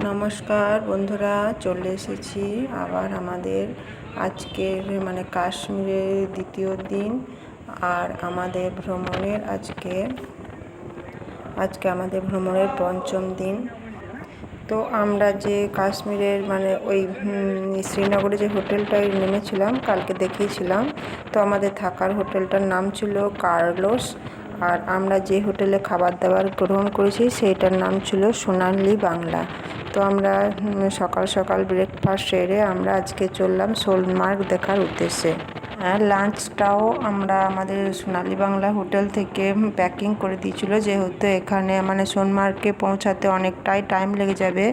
নমস্কার বন্ধুরা, চলে এসেছি আবার আমাদের আজকের মানে কাশ্মীরের দ্বিতীয় দিন আর আমাদের ভ্রমণের আজকে আজকে আমাদের ভ্রমণের পঞ্চম দিন। তো আমরা যে কাশ্মীরের মানে ওই শ্রীনগরে যে হোটেলটায় নেমেছিলাম, কালকে দেখিয়েছিলাম, তো আমাদের থাকার হোটেলটার নাম ছিল কার্লোস আর আমরা যে হোটেলে খাবার দাবার গ্রহণ করেছি, সেইটার নাম ছিল সোনালি বাংলা। তো আমরা সকাল সকাল ব্রেকফাস্ট সেরে আমরা আজকে চললাম সোলমার্গ দেখার উদ্দেশ্যে। হ্যাঁ লাঞ্চটাও আমরা আমাদের সোনালি বাংলা হোটেল থেকে প্যাকিং করে দিয়েছিলো। যেহেতু এখানে মানে সোনমার্গে পৌঁছাতে অনেকটাই টাইম লেগে যাবে।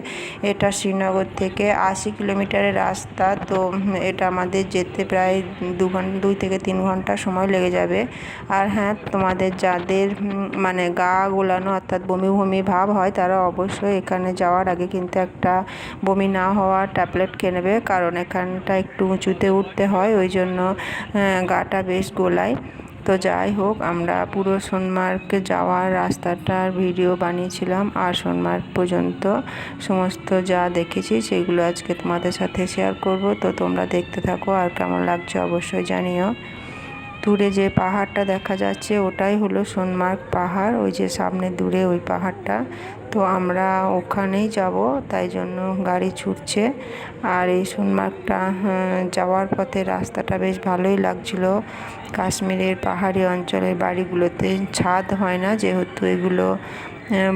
এটা শ্রীনগর থেকে আশি কিলোমিটারের রাস্তা। তো এটা আমাদের যেতে প্রায় দু ঘণ্টা দুই থেকে তিন ঘণ্টা সময় লেগে যাবে। আর হ্যাঁ তোমাদের যাদের মানে গা গোলানো অর্থাৎ বমি বমি ভাব হয়, তারা অবশ্যই এখানে যাওয়ার আগে কিন্তু একটা বমি না হওয়ার ট্যাবলেট খেয়ে নেবে। কারণ এখানটা একটু উঁচুতে উঠতে হয়, ওই জন্য গাটা বেশ গোলায়। তো যাই হোক, আমরা পুরো সোনমার্গে যাওয়ার রাস্তাটার ভিডিও বানিয়েছিলাম আর সোনমার্গ পর্যন্ত সমস্ত যা দেখেছি সেগুলো আজকে তোমাদের সাথে শেয়ার করব। তো তোমরা দেখতে থাকো আর কেমন লাগছে অবশ্যই জানিও। দূরে যে পাহাড়টা দেখা যাচ্ছে ওটাই হলো সোনমার্গ পাহাড়। ওই যে সামনে দূরে ওই পাহাড়টা। তো আমরা ওখানেই যাব তাই জন্য গাড়ি ছুটছে। আর এই সোনমার্গটা হ্যাঁ, যাওয়ার পথে রাস্তাটা বেশ ভালোই লাগছিল। কাশ্মীরের পাহাড়ি অঞ্চলের বাড়িগুলোতে ছাদ হয় না যেহেতু এগুলো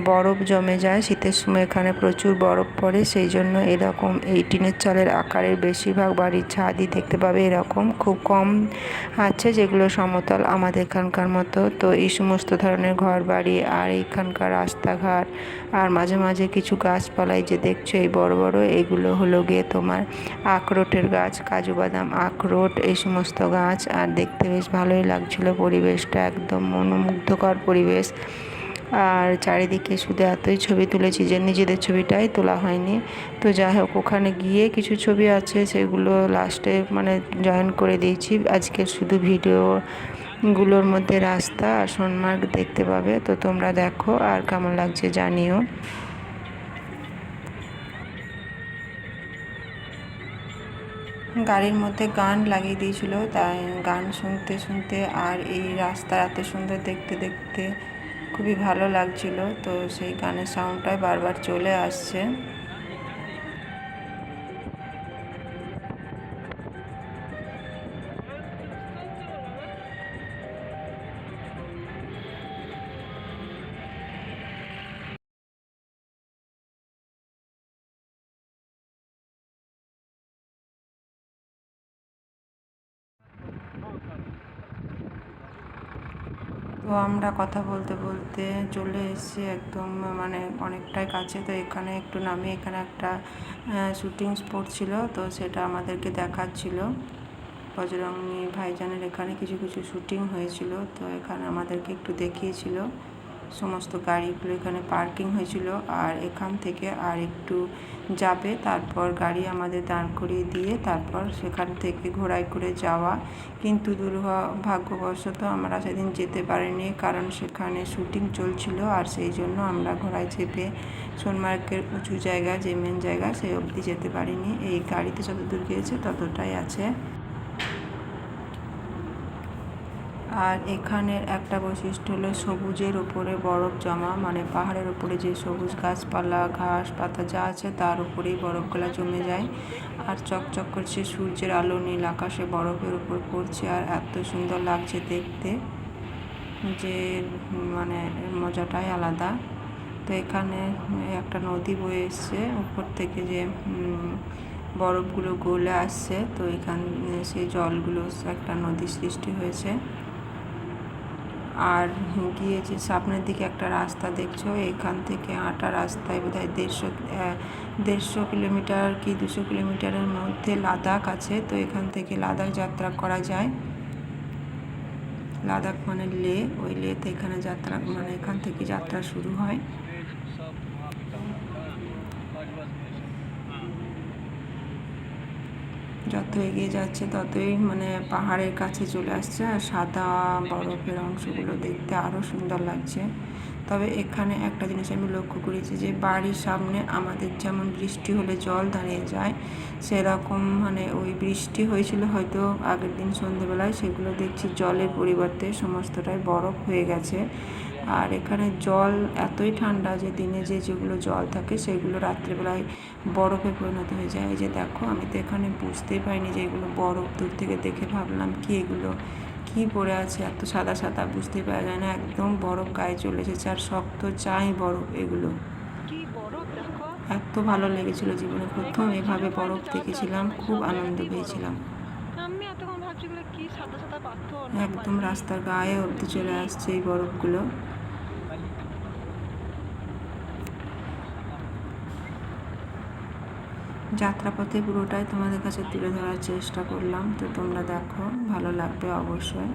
বরফ জমে যায়, শীতের সময় এখানে প্রচুর বরফ পড়ে, সেই জন্য এরকম এই টিনের চালের আকারের বেশিরভাগ বাড়ির ছাদই দেখতে পাবে এরকম। খুব কম আছে যেগুলো সমতল আমাদের এখানকার মতো। তো এই সমস্ত ধরনের ঘর বাড়ি আর এখানকার রাস্তাঘাট আর মাঝে মাঝে কিছু গাছপালাই যে দেখছ, এই বড় বড়, এগুলো হলো গিয়ে তোমার আখরোটের গাছ, কাজু বাদাম আখরোট, এই সমস্ত গাছ। আর দেখতে বেশ ভালোই লাগছিল পরিবেশটা, একদম মনোমুগ্ধকর পরিবেশ। আর চারিদিকে শুধু এতই ছবি তুলেছি যে নিজেদের ছবিটাই তোলা হয়নি। তো যাই হোক, ওখানে গিয়ে কিছু ছবি আছে, সেগুলো লাস্টে মানে জয়েন করে দিয়েছি। আজকে শুধু ভিডিও গুলোর মধ্যে রাস্তা আর সোনমার্গ দেখতে পাবে। তো তোমরা দেখো আর কেমন লাগছে জানিও। গাড়ির মধ্যে গান লাগিয়ে দিয়েছিল, তাই গান শুনতে শুনতে আর এই রাস্তা এত সুন্দর দেখতে দেখতে খুবই ভালো লাগছিল। তো সেই গানের সাউন্ডটাই বারবার চলে আসছে। তো আমরা কথা বলতে বলতে চলে এসেছি একদম মানে অনেকটাই কাছে। তো এখানে একটু নামিয়ে এখানে একটা শ্যুটিং স্পট ছিল, তো সেটা আমাদেরকে দেখাচ্ছিল। বজরঙ্গি ভাইজানের এখানে কিছু কিছু শ্যুটিং হয়েছিল, তো এখানে আমাদেরকে একটু দেখিয়েছিল। সমস্ত গাড়িগুলো এখানে পার্কিং হয়েছিল আর এখান থেকে আর একটু যাবে, তারপর গাড়ি আমাদের দাঁড় করিয়ে দিয়ে তারপর সেখান থেকে ঘোড়ায় করে যাওয়া। কিন্তু দুর্ভাগ্যবশত আমরা সেদিন যেতে পারিনি কারণ সেখানে শুটিং চলছিল আর সেই জন্য আমরা ঘোড়ায় চেপে সোনমার্গের উঁচু জায়গা, যে মেন জায়গা সেই অবধি যেতে পারিনি। এই গাড়িতে যতদূর গিয়েছে ততটাই আছে। আর এখানের একটা বৈশিষ্ট্য হলো সবুজের উপরে বরফ জমা মানে পাহাড়ের উপরে যে সবুজ গাছপালা, ঘাস, পাতা যা আছে তার উপরেই বরফগুলা জমে যায়। আর চকচক করছে সূর্যের আলো, নীল আকাশে বরফের উপর পড়ছে আর এত সুন্দর লাগছে দেখতে যে মানে মজাটাই আলাদা। তো এখানে একটা নদী বয়ে এসছে, উপর থেকে যে বরফগুলো গলে আসছে, তো এখানে সেই জলগুলো একটা নদী সৃষ্টি হয়েছে। আর গিয়েছে সামনের দিকে একটা রাস্তা দেখছ, এখান থেকে হাঁটা রাস্তায় বোধ হয় দেড়শো দেড়শো কিলোমিটার কি দুশো কিলোমিটারের মধ্যে লাদাখ আছে, তো এখান থেকে লাদাখ যাত্রা করা যায়। লাদাখ মানে লে, ওই লেতে এখানে যাত্রা মানে এখান থেকে যাত্রা শুরু হয়। যত এগিয়ে যাচ্ছে ততই মানে পাহাড়ের কাছে চলে আসছে আর সাদা বরফের অংশগুলো দেখতে আরও সুন্দর লাগছে। তবে এখানে একটা জিনিস আমি লক্ষ্য করেছি যে বাড়ির সামনে আমাদের যেমন বৃষ্টি হলে জল দাঁড়িয়ে যায়, সেরকম মানে ওই বৃষ্টি হয়েছিল হয়তো আগের দিন সন্ধেবেলায়, সেগুলো দেখছি জলের পরিবর্তে সমস্তটাই বরফ হয়ে গেছে। আর এখানে জল এতই ঠান্ডা যে দিনে যে যেগুলো জল থাকে সেগুলো রাত্রেবেলায় বরফে পরিণত হয়ে যায়। যে দেখো, আমি তো এখানে বুঝতেই পারিনি যে এগুলো বরফ। দূর থেকে দেখে ভাবলাম কি এগুলো কি পড়ে আছে? এত সাদা সাদা বুঝতে পারা যায় না। একদম বরফ গায়ে চলে এসেছে আর শক্ত চাই বরফ এগুলো। এত ভালো লেগেছিল জীবনে। প্রথম এভাবে বরফ দেখেছিলাম খুব আনন্দ পেয়েছিলাম। একদম রাস্তার গায়ে অবধি চলে আসছে এই বরফগুলো। যাত্রাপথে পুরোটাই তোমাদের কাছে তুলে ধরার চেষ্টা করলাম। তো তোমরা দেখো ভালো লাগবে অবশ্যই।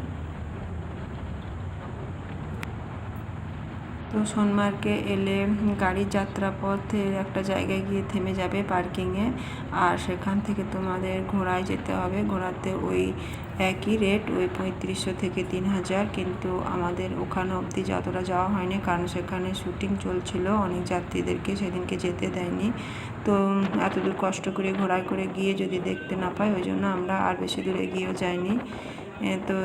তো সোনমার্গে এলে গাড়ির যাত্রাপথে একটা জায়গায় গিয়ে থেমে যাবে পার্কিংয়ে। আর সেখান থেকে তোমাদের ঘোড়ায় যেতে হবে। ঘোড়াতে ওই একই রেট ওই পঁয়ত্রিশশো থেকে তিন হাজার। কিন্তু আমাদের ওখানে অবধি যতটা যাওয়া হয়নি, কারণ সেখানে শুটিং চলছিল। অনেক যাত্রীদেরকে সেদিনকে যেতে দেয়নি। তো এতদূর কষ্ট করে ঘোড়ায় করে গিয়ে যদি দেখতে না পাই ওই জন্য আমরা আর বেশি দূরে গিয়েও যাইনি। তো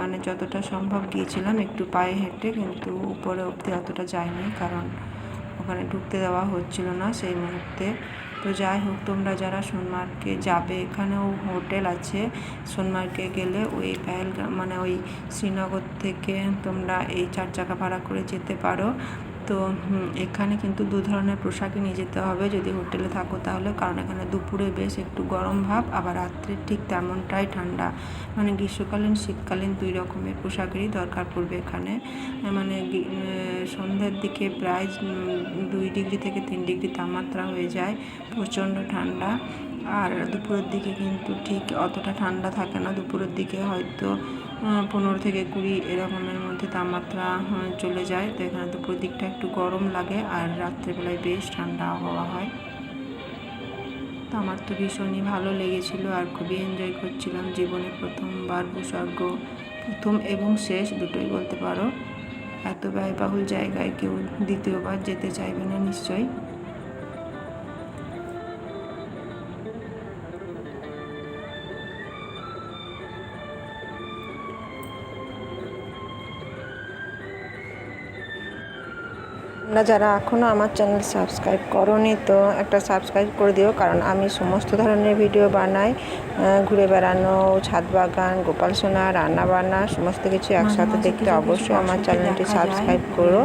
মানে যতটা সম্ভব গিয়েছিলাম একটু পায়ে হেঁটে, কিন্তু উপরে অবধি অতটা যায়নি কারণ ওখানে ঢুকতে দেওয়া হচ্ছিল না সেই মুহূর্তে। তো যাই হোক, তোমরা যারা সোনমার্গে যাবে, এখানেও হোটেল আছে। সোনমার্গে গেলে ওই পেহেলগাম মানে ওই শ্রীনগর থেকে তোমরা এই চার চাকা ভাড়া করে যেতে পারো। তো এখানে কিন্তু দু ধরনের পোশাকই নিয়ে যেতে হবে। যদি হোটেলে থাকো তাহলে, কারণ এখানে দুপুরে বেশ একটু গরম ভাব, আবার রাত্রে ঠিক তেমনটাই ঠান্ডা। মানে গ্রীষ্মকালীন, শীতকালীন দুই রকমের পোশাকেরই দরকার পড়বে এখানে। মানে সন্ধ্যের দিকে প্রায় দুই ডিগ্রি থেকে তিন ডিগ্রি তাপমাত্রা হয়ে যায়, প্রচণ্ড ঠান্ডা। আর দুপুরের দিকে কিন্তু ঠিক অতটা ঠান্ডা থাকে না। দুপুরের দিকে হয়তো পনেরো থেকে কুড়ি এরকমের মধ্যে তাপমাত্রা চলে যায়। তো এখানে দুপুরের দিকটা একটু গরম লাগে আর রাত্রেবেলায় বেশ ঠান্ডা আবহাওয়া হয়। তো আমার তো ভীষণই ভালো লেগেছিল আর খুবই এনজয় করছিলাম জীবনে প্রথমবার ভূস্বর্গ, প্রথম এবং শেষ দুটোই বলতে পারো। এত ব্যয়বহুল জায়গায় কেউ দ্বিতীয়বার যেতে চাইবে না নিশ্চয়ই। তোমরা যারা এখনও আমার চ্যানেল সাবস্ক্রাইব করনি তো একটা সাবস্ক্রাইব করে দিও কারণ আমি সমস্ত ধরনের ভিডিও বানাই ঘুরে বেড়ানো ছাদ বাগান গোপাল সোনা রান্না বান্না সমস্ত কিছু একসাথে দেখতে অবশ্যই আমার চ্যানেলটি সাবস্ক্রাইব করো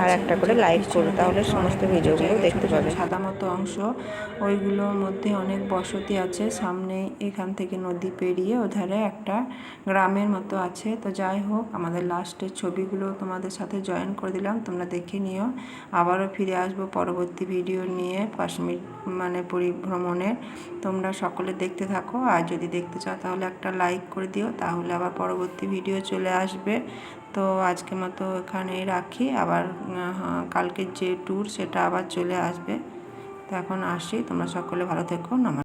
আর একটা করে লাইক করো তাহলে সমস্ত ভিডিওগুলো দেখতে পাবে। সাদা মতো অংশ ওইগুলোর মধ্যে অনেক বসতি আছে সামনে এখান থেকে নদী পেরিয়ে ওধারে একটা গ্রামের মতো আছে। তো যাই হোক আমাদের লাস্টের ছবিগুলো তোমাদের সাথে জয়েন করে দিলাম তোমরা দেখে নিও। আবারও ফিরে আসব পরবর্তী ভিডিও নিয়ে কাশ্মীর মানে পরিভ্রমণের। তোমরা সকলে দেখতে থাকো, আর যদি দেখতে চাও তাহলে একটা লাইক করে দিও, তাহলে আবার পরবর্তী ভিডিও চলে আসবে। তো আজকে মতো এখানেই রাখি, আবার কালকের যে ট্যুর সেটা আবার চলে আসবে। তো এখন আসি, তোমরা সকলে ভালো থেকো, নমস্কার।